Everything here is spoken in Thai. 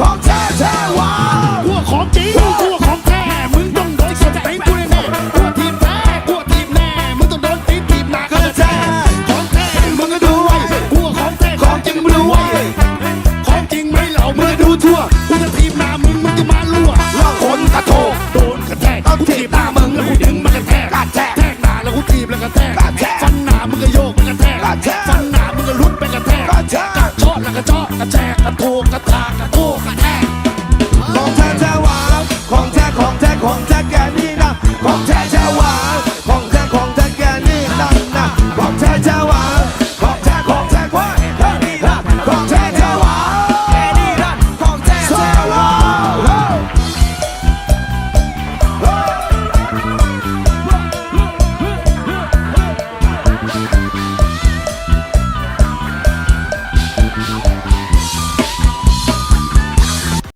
ของแท้แท้วาพวกของจริงพวกของแท้มึงต้องโดนสเต็งกูแน่ๆพวกทีมแพ้พวกทีมแน่มึงต้องโดนตีทีมหนักของแท้ของแท้มึงก็ดูไว้พวกของแท้ของจริงมึงดูไว้ของจริงไม่เหล่ามึงดูทั่วกูจะทีมหน้ามึงมึงจะมาลั่วล่อคนกระโถกโดนกระแทกกูถีบหน้ามึงแล้วกูดึงมันกระแทกกระแทกแทกหน้าแล้วกูถีบแล้วกระแทกกระแทกฟันหน้ามึงก็โยกมันกระแทกกระแทกฟันหน้ามึงก็ลุกไปกระแทกกระแทกกระเชาะแล้วกระเชาะกระแทกกระโถก ของแท้ะหวา